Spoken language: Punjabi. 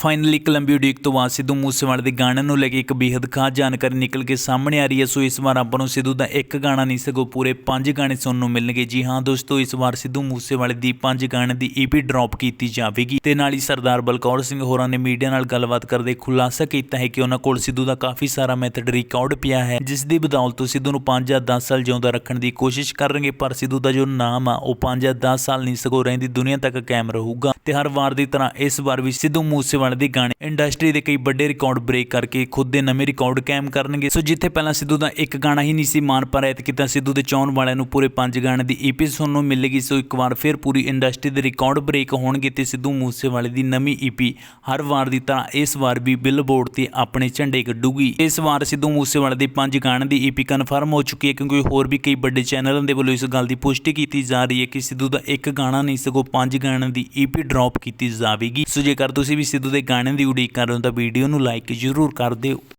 ਫਾਈਨਲੀ ਇੱਕ ਲੰਬੀ ਉਡੀਕ ਤੋਂ ਬਾਅਦ ਸਿੱਧੂ ਮੂਸੇਵਾਲੇ ਦੇ ਗਾਣੇ ਨੂੰ ਲੈ ਕੇ ਇੱਕ ਬੇहद ਖਾਸ ਜਾਣਕਾਰੀ ਨਿਕਲ ਕੇ ਸਾਹਮਣੇ ਆ ਰਹੀ ਹੈ। ਸੋ ਇਸ ਵਾਰ ਆਪਾਂ ਨੂੰ ਸਿੱਧੂ ਦਾ ਇੱਕ ਗਾਣਾ ਨਹੀਂ, ਸਗੋਂ ਪੂਰੇ ਪੰਜ ਗਾਣੇ ਸੁਣਨ ਨੂੰ ਮਿਲਣਗੇ। ਜੀ ਹਾਂ ਦੋਸਤੋ, ਇਸ ਵਾਰ ਸਿੱਧੂ ਮੂਸੇਵਾਲੇ ਦੀ ਪੰਜ ਗਾਣੇ ਦੀ ਈਪੀ ਡ੍ਰੌਪ ਕੀਤੀ ਜਾਵੇਗੀ। ਤੇ ਨਾਲ ਹੀ ਸਰਦਾਰ ਬਲਕੌਰ ਸਿੰਘ ਹੋਰਾਂ ਨੇ ਮੀਡੀਆ ਨਾਲ ਗੱਲਬਾਤ ਕਰਦੇ ਖੁਲਾਸਾ ਕੀਤਾ ਹੈ ਕਿ ਉਹਨਾਂ ਕੋਲ ਸਿੱਧੂ ਦਾ ਕਾਫੀ ਸਾਰਾ ਮੈਥਡ ਰਿਕਾਰਡ ਪਿਆ ਹੈ, ਜਿਸ ਦੀ ਬਦੌਲਤ ਸਿੱਧੂ ਨੂੰ 5 ਜਾਂ 10 ਸਾਲ ਜਿਉਂਦਾ ਰੱਖਣ ਦੀ ਕੋਸ਼ਿਸ਼ ਕਰਨਗੇ, ਪਰ ਸਿੱਧੂ ਦਾ ਜੋ ਨਾਮ ਆ, ਉਹ 5 ਜਾਂ 10 ਸਾਲ ਨਹੀਂ, ਸਗੋਂ ਰਹਿੰਦੀ ਦੁਨੀਆ ਤੱਕ ਕਾਇਮ ਰਹੂਗਾ। ਤੇ ਹਰ ਵਾਰ ਦੀ ਤਰ੍ਹਾਂ ਇਸ ਵਾਰ ਵੀ ਸਿੱਧੂ ਮੂਸੇਵਾਲੇ ਦੇ ਗਾਣੇ ਇੰਡਸਟਰੀ ਦੇ ਕਈ ਵੱਡੇ ਰਿਕਾਰਡ ਬ੍ਰੇਕ ਕਰਕੇ ਖੁਦ ਦੇ ਨਵੇਂ ਰਿਕਾਰਡ ਕਾਇਮ ਕਰਨਗੇ। ਸੋ ਜਿੱਥੇ ਪਹਿਲਾਂ ਸਿੱਧੂ ਦਾ ਇੱਕ ਗਾਣਾ ਹੀ ਨਹੀਂ ਸੀ ਮਾਨ ਪਰ ਐਤਕੀ ਤਾਂ ਸਿੱਧੂ ਦੇ ਚਾਹਣ ਵਾਲਿਆਂ ਨੂੰ ਪੂਰੇ ਪੰਜ ਗਾਣੇ ਦੀ ਈਪੀ ਸੁਣਨ ਨੂੰ ਮਿਲੇਗੀ। ਸੋ ਇੱਕ ਵਾਰ ਫਿਰ ਪੂਰੀ ਇੰਡਸਟਰੀ ਦੇ ਰਿਕਾਰਡ ਬ੍ਰੇਕ ਹੋਣਗੇ ਤੇ ਸਿੱਧੂ ਮੂਸੇਵਾਲੇ ਦੀ ਨਵੀਂ ਈਪੀ ਹਰ ਵਾਰ ਦੀ ਤਰ੍ਹਾਂ ਇਸ ਵਾਰ ਵੀ ਬਿਲਬੋਰਡ ਤੇ ਆਪਣੇ ਝੰਡੇ ਗੱਡੂਗੀ ਇਸ ਵਾਰ ਸਿੱਧੂ ਮੂਸੇਵਾਲੇ ਦੇ ਪੰਜ ਗਾਣੇ ਦੀ ਈਪੀ ਕਨਫਰਮ ਹੋ ਚੁੱਕੀ ਹੈ ਕਿਉਂਕਿ ਹੋਰ ਵੀ ਕਈ ਵੱਡੇ ਚੈਨਲਾਂ ਦੇ ਵੱਲੋਂ ਇਸ ਗੱਲ ਦੀ ਪੁਸ਼ਟੀ ਕੀਤੀ ਜਾ ਰਹੀ ਹੈ ਕਿ ਸਿੱਧੂ ਦਾ ਇੱਕ ਗਾਣਾ ਨਹੀਂ ਸਗੋਂ ਪੰਜ ਗਾਣਿਆਂ ਦੀ ਈਪੀ ਡ੍ਰੌਪ ਕੀਤੀ ਜਾਵੇਗੀ। ਸੋ ਜੇਕਰ ਤੁਸੀਂ ਵੀ ਸਿੱਧੂ ਦੇ ਗਾਣੇ ਦੀ ਉਡੀਕ ਕਰ ਰਹੇ ਹੋ ਤਾਂ ਵੀਡੀਓ ਨੂੰ ਲਾਈਕ ਜ਼ਰੂਰ ਕਰ ਦਿਓ।